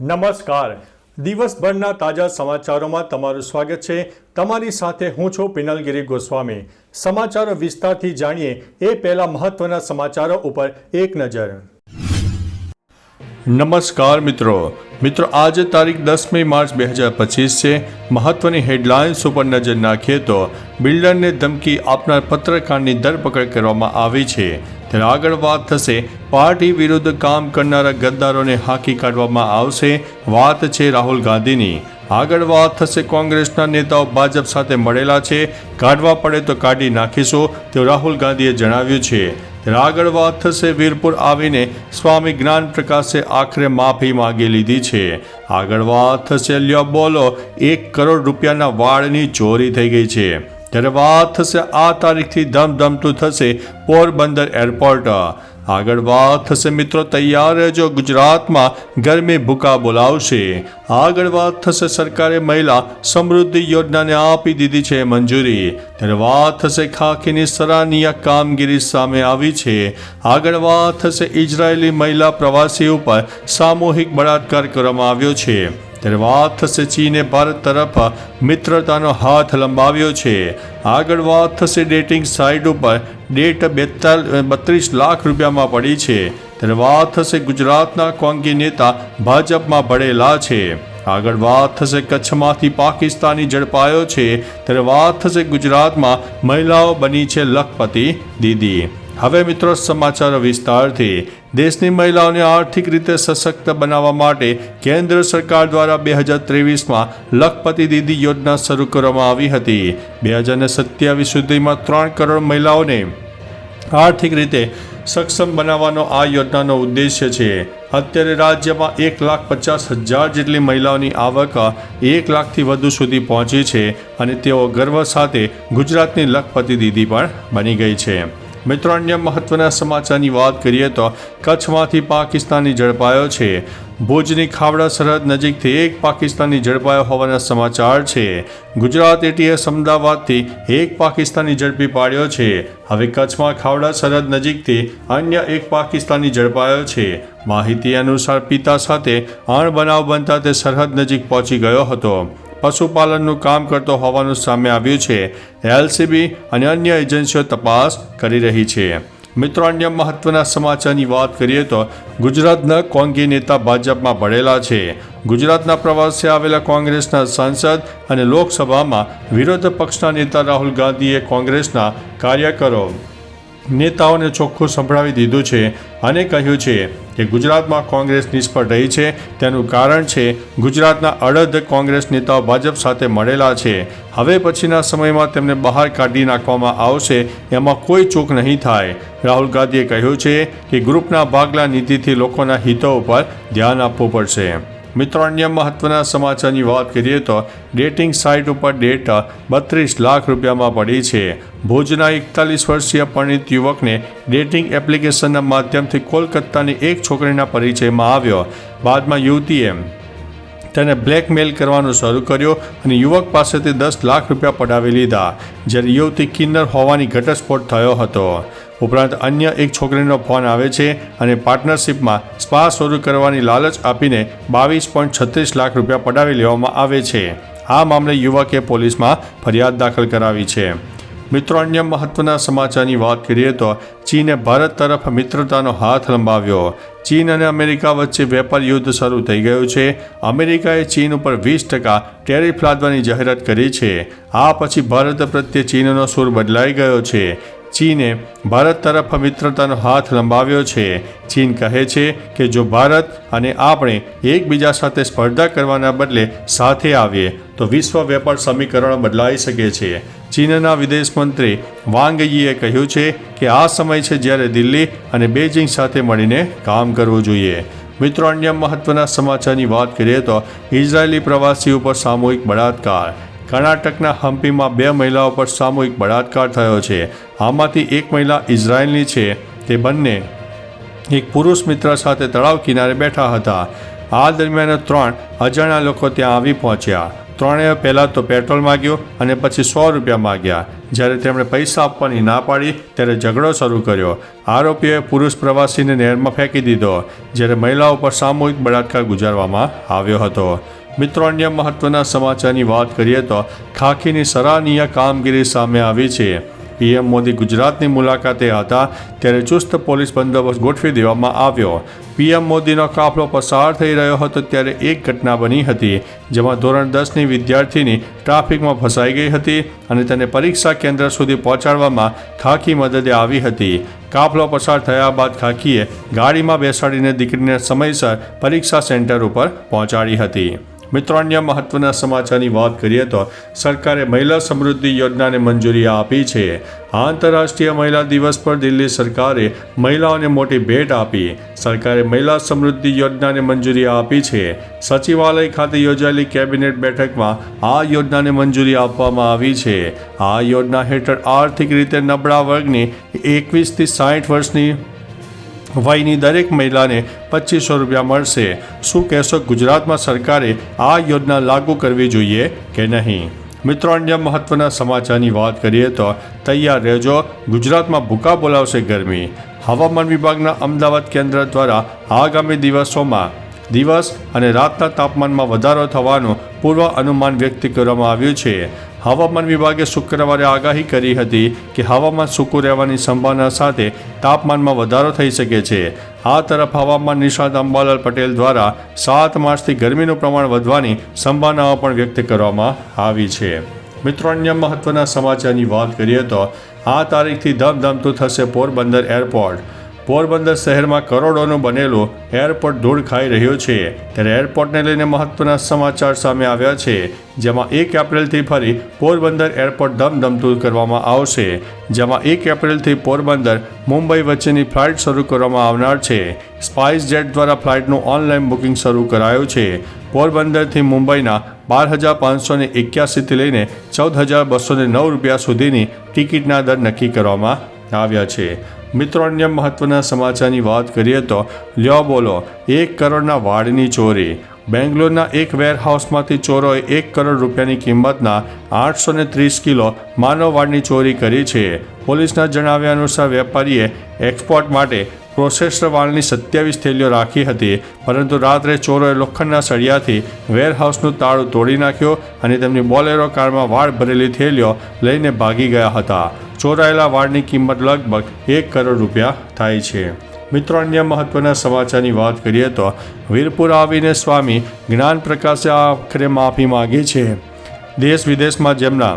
નમસ્કાર. દિવસભરના તાજા સમાચારોમાં તમારું સ્વાગત છે. તમારી સાથે હું છું પિનલગીરી ગોસ્વામી. સમાચારો વિસ્તારથી જાણીએ એ પહેલા મહત્વના સમાચારો ઉપર એક નજર. નમસ્કાર મિત્રો. મિત્રો, આજે તારીખ દસમી માર્ચ બે હજાર પચીસ છે. મહત્વની હેડલાઇન્સ ઉપર નજર નાખીએ તો બિલ્ડરને ધમકી આપનાર પત્રકારની ધરપકડ કરવામાં આવી છે. ત્યારે આગળ વાત થશે, પાર્ટી વિરુદ્ધ કામ કરનારા ગદ્દારોને હાંકી કાઢવામાં આવશે વાત છે રાહુલ ગાંધીની. આગળ વાત થશે કોંગ્રેસના નેતાઓ ભાજપ સાથે મળેલા છે, કાઢવા પડે તો કાઢી નાખીશું, તેવું રાહુલ ગાંધીએ જણાવ્યું છે. ત્યારે આગળ વાત થશે, વીરપુર આવીને સ્વામી જ્ઞાન પ્રકાશે આખરે માફી માગી લીધી છે. આગળ વાત થશે, લ્યો બોલો, એક કરોડ રૂપિયાના વાળની ચોરી થઈ ગઈ છે. ત્યારે વાત થશે આ તારીખથી ધમધમતું થશે પોરબંદર એરપોર્ટ આગળ વાત થશે મિત્રો તૈયાર રહેજો ગુજરાતમાં ગરમી ભૂકા બોલાવશે આગળ વાત થશે સરકારે મહિલા સમૃદ્ધિ યોજનાને આપી દીધી છે મંજૂરી ત્યારે વાત થશે ખાખીની સરાહનીય કામગીરી સામે આવી છે આગળ વાત થશે ઇઝરાયેલી મહિલા પ્રવાસી ઉપર સામૂહિક બળાત્કાર કરવામાં આવ્યો છે ત્યારે વાત થશે ચીને ભારત તરફ મિત્રતાનો હાથ લંબાવ્યો છે. આગળ વાત થશે ડેટિંગ સાઇટ ઉપર ડેટ બેતાલ, બત્રીસ લાખ રૂપિયામાં પડી છે. ત્યારે વાત થશે ગુજરાતના કોંગી નેતા ભાજપમાં ભળેલા છે. આગળ વાત થશે કચ્છમાંથી પાકિસ્તાની ઝડપાયો છે. ત્યારે વાત થશે ગુજરાતમાં મહિલાઓ બની છે લખપતિ દીદી. હવે મિત્રો સમાચાર વિસ્તારથી, દેશની મહિલાઓને આર્થિક રીતે સશક્ત બનાવવા માટે કેન્દ્ર સરકાર દ્વારા બે હજાર ત્રેવીસમાં લખપતિ દીદી યોજના શરૂ કરવામાં આવી હતી. બે હજાર સત્યાવીસ સુધીમાં ત્રણ કરોડ મહિલાઓને આર્થિક રીતે સક્ષમ બનાવવાનો આ યોજનાનો ઉદ્દેશ્ય છે. અત્યારે રાજ્યમાં એક લાખ પચાસ હજાર જેટલી મહિલાઓની આવક એક લાખથી વધુ સુધી પહોંચી છે અને તેઓ ગર્વ સાથે ગુજરાતની લખપતિ દીદી પણ બની ગઈ છે. મિત્રો, અન્ય મહત્વના સમાચારની વાત કરીએ તો કચ્છમાંથી પાકિસ્તાની ઝડપાયો છે. ભુજની ખાવડા સરહદ નજીકથી એક પાકિસ્તાની ઝડપાયો હોવાના સમાચાર છે. ગુજરાત એટીએસ અમદાવાદથી એક પાકિસ્તાની ઝડપી પાડ્યો છે. હવે કચ્છમાં ખાવડા સરહદ નજીકથી અન્ય એક પાકિસ્તાની ઝડપાયો છે. માહિતી અનુસાર પિતા સાથે અણબનાવ બનતા તે સરહદ નજીક પહોંચી ગયો હતો. પશુપાલનનું કામ કરતો હોવાનું સામે આવ્યું છે. એલસીબી અને અન્ય એજન્સીઓ તપાસ કરી રહી છે. મિત્રો, અન્ય મહત્વના સમાચારની વાત કરીએ તો ગુજરાતના કોંગી નેતા ભાજપમાં ભળેલા છે. ગુજરાતના પ્રવાસે આવેલા કોંગ્રેસના સાંસદ અને લોકસભામાં વિરોધ પક્ષના નેતા રાહુલ ગાંધીએ કોંગ્રેસના કાર્યકરો નેતાઓને ચોખ્ખું સંભળાવી દીધું છે અને કહ્યું છે કે ગુજરાતમાં કોંગ્રેસ નિષ્ફળ રહી છે તેનું કારણ છે ગુજરાતના અડધ કોંગ્રેસ નેતાઓ ભાજપ સાથે મળેલા છે. હવે પછીના સમયમાં તેમને બહાર કાઢી નાખવામાં આવશે એમાં કોઈ ચૂક નહીં થાય. રાહુલ ગાંધીએ કહ્યું છે કે ગ્રુપના ભાગલા નીતિથી લોકોના હિતો ઉપર ધ્યાન આપવું પડશે. મિત્રો અન્ય મહત્વના સમાચારની વાત કરીએ તો ડેટિંગ સાઇટ ઉપર ડેટ બત્રીસ લાખ રૂપિયામાં પડી છે. ભુજના એકતાલીસ વર્ષીય પરિણિત યુવકને ડેટિંગ એપ્લિકેશનના માધ્યમથી કોલકાતાની એક છોકરીના પરિચયમાં આવ્યો. બાદમાં યુવતીએ તેને બ્લેકમેલ કરવાનું શરૂ કર્યો અને યુવક પાસેથી દસ લાખ રૂપિયા પડાવી લીધા, જ્યારે યુવતી કિન્નર હોવાની ઘટસ્ફોટ થયો હતો. ઉપરાંત અન્ય એક છોકરીનો ફોન આવે છે અને પાર્ટનરશિપમાં સ્પા શરૂ કરવાની લાલચ આપીને બાવીસ પોઈન્ટ છત્રીસ લાખ રૂપિયા પડાવી લેવામાં આવે છે. આ મામલે યુવકે પોલીસમાં ફરિયાદ દાખલ કરાવી છે. મિત્રો, અન્ય મહત્વના સમાચારની વાત કરીએ તો ચીને ભારત તરફ મિત્રતાનો હાથ લંબાવ્યો. ચીન અને અમેરિકા વચ્ચે વેપાર યુદ્ધ શરૂ થઈ ગયું છે. અમેરિકાએ ચીન ઉપર વીસ ટકા ટેરિફ લાદવાની જાહેરાત કરી છે. આ પછી ભારત પ્રત્યે ચીનનો સૂર બદલાઈ ગયો છે. ચીને ભારત તરફ મિત્રતાનો હાથ લંબાવ્યો છે. ચીન કહે છે કે જો ભારત અને આપણે એકબીજા સાથે સ્પર્ધા કરવાના બદલે સાથે આવીએ, તો વિશ્વ વેપાર સમીકરણ બદલાઈ શકે છે. ચીનના વિદેશ મંત્રી વાંગ યીએ કહ્યું છે કે આ સમય છે જ્યારે દિલ્હી અને બેઇજિંગ સાથે મળીને કામ કરવું જોઈએ. મિત્રો, અન્ય મહત્વના સમાચારની વાત કરીએ તો ઇઝરાયેલી પ્રવાસી ઉપર સામૂહિક બળાત્કાર. કર્ણાટકના હમ્પીમાં બે મહિલાઓ પર સામૂહિક બળાત્કાર થયો છે. આમાંથી એક મહિલા ઇઝરાયલની છે. તે બંને એક પુરુષ મિત્ર સાથે તળાવ કિનારે બેઠા હતા. આ દરમિયાન ત્રણ અજાણ્યા લોકો ત્યાં આવી પહોંચ્યા. ત્રણેય પહેલાં તો પેટ્રોલ માગ્યો અને પછી સો રૂપિયા માગ્યા. જ્યારે તેમણે પૈસા આપવાની ના પાડી, ત્યારે ઝઘડો શરૂ કર્યો. આરોપીઓએ પુરુષ પ્રવાસીને નહેરમાં ફેંકી દીધો, જ્યારે મહિલાઓ પર સામૂહિક બળાત્કાર ગુજારવામાં આવ્યો હતો. મિત્રો, અન્ય મહત્વના સમાચારની વાત કરીએ તો ખાખીની સરાહનીય કામગીરી સામે આવી છે. પીએમ મોદી ગુજરાતની મુલાકાતે હતા ત્યારે ચુસ્ત પોલીસ બંદોબસ્ત ગોઠવી દેવામાં આવ્યો. પીએમ મોદીનો કાફલો પસાર થઈ રહ્યો હતો ત્યારે એક ઘટના બની હતી, જેમાં ધોરણ દસની વિદ્યાર્થીની ટ્રાફિકમાં ફસાઈ ગઈ હતી અને તેને પરીક્ષા કેન્દ્ર સુધી પહોંચાડવામાં ખાખી મદદે આવી હતી. કાફલો પસાર થયા બાદ ખાખીએ ગાડીમાં બેસાડીને દીકરીને સમયસર પરીક્ષા સેન્ટર ઉપર પહોંચાડી હતી. મિત્રો, અન્ય મહત્વના સમાચારની વાત કરીએ તો સરકારે મહિલા સમૃદ્ધિ યોજનાને મંજૂરી આપી છે. આંતરરાષ્ટ્રીય મહિલા દિવસ પર દિલ્હી સરકારે મહિલાઓને મોટી ભેટ આપી. સરકારે મહિલા સમૃદ્ધિ યોજનાને મંજૂરી આપી છે. સચિવાલય ખાતે યોજાયેલી કેબિનેટ બેઠકમાં આ યોજનાને મંજૂરી આપવામાં આવી છે. આ યોજના હેઠળ આર્થિક રીતે નબળા વર્ગની એકવીસથી સાઠ વર્ષની વયની દરેક મહિલાને પચીસો રૂપિયા મળશે. શું કહેશો ગુજરાતમાં સરકારે આ યોજના લાગુ કરવી જોઈએ કે નહીં? મિત્રો, અન્ય મહત્વના સમાચારની વાત કરીએ તો તૈયાર રહેજો. ગુજરાતમાં ભૂકા બોલાવશે ગરમી. હવામાન વિભાગના અમદાવાદ કેન્દ્ર દ્વારા આગામી દિવસોમાં દિવસ અને રાતના તાપમાનમાં વધારો થવાનું પૂર્વ અનુમાન વ્યક્ત કરવામાં આવ્યું છે. હવામાન વિભાગે શુક્રવારે આગાહી કરી હતી કે હવામાન સૂકું રહેવાની સંભાવના સાથે તાપમાનમાં વધારો થઈ શકે છે. આ તરફ હવામાન નિષ્ણાત અંબાલાલ પટેલ દ્વારા સાત માર્ચથી ગરમીનું પ્રમાણ વધવાની સંભાવનાઓ પણ વ્યક્ત કરવામાં આવી છે. મિત્રો, અન્ય મહત્વના સમાચારની વાત કરીએ તો આ તારીખથી ધમધમતું થશે પોરબંદર એરપોર્ટ. પોરબંદર શહેરમાં કરોડોનું બનેલો એરપોર્ટ ધૂળ ખાઈ રહ્યો છે. ત્યારે એરપોર્ટને લઈને મહત્વના સમાચાર સામે આવ્યા છે. જેમાં એક એપ્રિલથી ફરી પોરબંદર એરપોર્ટ ધમધમતું કરવામાં આવશે. જેમાં એક એપ્રિલથી પોરબંદર, મુંબઈ વચ્ચેની ફ્લાઇટ શરૂ કરવામાં આવનાર છે. સ્પાઇસ જેટ દ્વારા ફ્લાઇટનું ઓનલાઈન બુકિંગ શરૂ કરાયું છે. પોરબંદરથી મુંબઈના બાર હજાર પાંચસો ને એક્યાસીથી લઈને ચૌદ હજાર બસો નવ રૂપિયા સુધીની ટિકિટના દર નક્કી કરવામાં આવ્યા છે. મિત્રો, અન્ય મહત્વના સમાચારની વાત કરીએ તો, લ્યો બોલો, એક કરોડના વાડની ચોરી. બેંગ્લોરના એક વેરહાઉસમાંથી ચોરોએ એક કરોડ રૂપિયાની કિંમતના આઠસો ને ત્રીસ કિલો માનવ વાડની ચોરી કરી છે. પોલીસના જણાવ્યા અનુસાર વેપારીએ એક્સપોર્ટ માટે પ્રોસેસર વાળની સત્યાવીસ થેલીઓ રાખી હતી, પરંતુ રાત્રે ચોરોએ લોખંડના સળિયાથી વેરહાઉસનું તાળું તોડી નાખ્યો અને તેમની બોલેરો કારમાં વાળ ભરેલી થેલીઓ લઈને ભાગી ગયા હતા. ચોરાયેલા વાળની કિંમત લગભગ એક કરોડ રૂપિયા થાય છે. મિત્રો, અન્ય મહત્વના સમાચારની વાત કરીએ તો વીરપુર આવીને સ્વામી જ્ઞાન પ્રકાશે આખરે માફી માગી છે. દેશ વિદેશમાં જેમના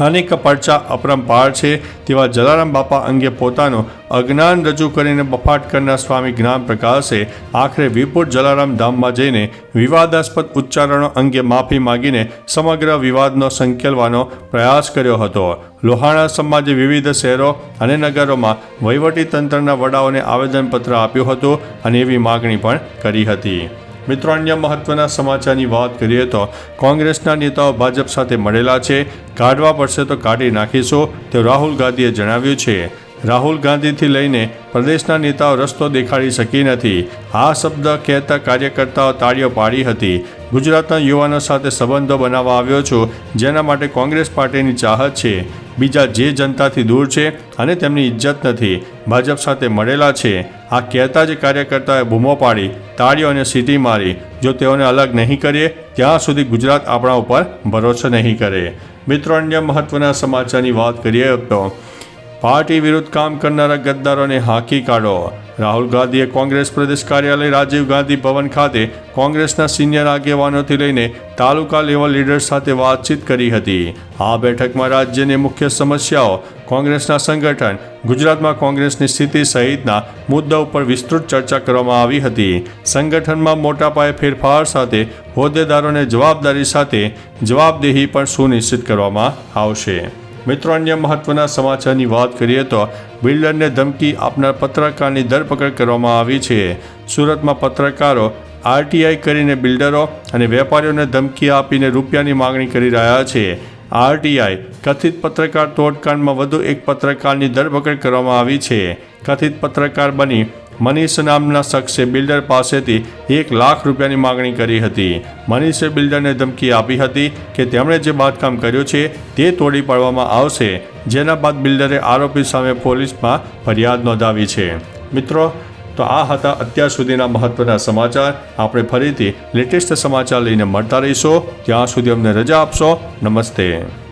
અનેક પડચા અપરંપાર છે તેવા જલારામ બાપા અંગે પોતાનું અજ્ઞાન રજૂ કરીને બફાટ કરનાર સ્વામી જ્ઞાન પ્રકાશે આખરે વિપુર જલારામ ધામમાં જઈને વિવાદાસ્પદ ઉચ્ચારણો અંગે માફી માગીને સમગ્ર વિવાદનો સંકેલવાનો પ્રયાસ કર્યો હતો. લોહાણા સમાજે વિવિધ શહેરો અને નગરોમાં વહીવટીતંત્રના વડાઓને આવેદનપત્ર આપ્યું હતું અને એવી માગણી પણ કરી હતી. મિત્રો, અન્ય મહત્વના સમાચારની વાત કરીએ તો કોંગ્રેસના નેતાઓ ભાજપ સાથે મળેલા છે. કાઢવા પડશે તો કાઢી નાખીશું, તે રાહુલ ગાંધીએ જણાવ્યું છે. રાહુલ ગાંધીથી લઈને પ્રદેશના નેતાઓ રસ્તો દેખાડી શકી નથી. આ શબ્દ કહેતા કાર્યકર્તાઓ તાળીઓ પાડી હતી. ગુજરાતના યુવાનો સાથે સંબંધો બનાવવા આવ્યો છું, જેના માટે કોંગ્રેસ પાર્ટીની ચાહત છે. બીજા જે જનતાથી દૂર છે અને તેમની ઇજ્જત નથી, ભાજપ સાથે મળેલા છે. આ કહેતા જ કાર્યકર્તાએ બૂમો પાડી, તાળીઓ અને સીટી મારી. જો તેઓને અલગ નહીં કરીએ, ત્યાં સુધી ગુજરાત આપણા ઉપર ભરોસો નહીં કરે. મિત્રો, અન્ય મહત્વના સમાચારની વાત કરીએ તો પાર્ટી વિરુદ્ધ કામ કરનારા ગદ્દારોને હાંકી કાઢો. રાહુલ ગાંધીએ કોંગ્રેસ પ્રદેશ કાર્યાલય રાજીવ ગાંધી ભવન ખાતે કોંગ્રેસના સિનિયર આગેવાનોથી લઈને તાલુકા લેવલ લીડર્સ સાથે વાતચીત કરી હતી. આ બેઠકમાં રાજ્યની મુખ્ય સમસ્યાઓ કોંગ્રેસના સંગઠન, ગુજરાતમાં કોંગ્રેસની સ્થિતિ સહિતના મુદ્દા ઉપર વિસ્તૃત ચર્ચા કરવામાં આવી હતી. સંગઠનમાં મોટા પાયે ફેરફાર સાથે હોદ્દેદારોને જવાબદારી સાથે જવાબદેહી પણ સુનિશ્ચિત કરવામાં આવશે. મિત્રો, અન્ય મહત્વના સમાચારની વાત કરીએ તો બિલ્ડરને ધમકી આપનાર પત્રકારની ધરપકડ કરવામાં આવી છે. સુરતમાં પત્રકારો આરટીઆઈ કરીને બિલ્ડરો અને વેપારીઓને ધમકી આપીને રૂપિયાની માંગણી કરી રહ્યા છે. આરટીઆઈ કથિત પત્રકાર તોડકાંડમાં વધુ એક પત્રકારની ધરપકડ કરવામાં આવી છે. કથિત પત્રકાર બની મનીષ નામના શખ્સે બિલ્ડર પાસેથી એક લાખ રૂપિયાની માગણી કરી હતી. મનીષે બિલ્ડરને ધમકી આપી હતી કે તેમણે જે બાંધકામ કર્યું છે તે તોડી પાડવામાં આવશે, જેના બાદ બિલ્ડરે આરોપી સામે પોલીસમાં ફરિયાદ નોંધાવી છે. મિત્રો, તો આ હતા અત્યાર સુધીના મહત્વના સમાચાર. આપણે ફરીથી લેટેસ્ટ સમાચાર લઈને મળતા રહીશું. ત્યાં સુધી અમને રજા આપશો. નમસ્તે.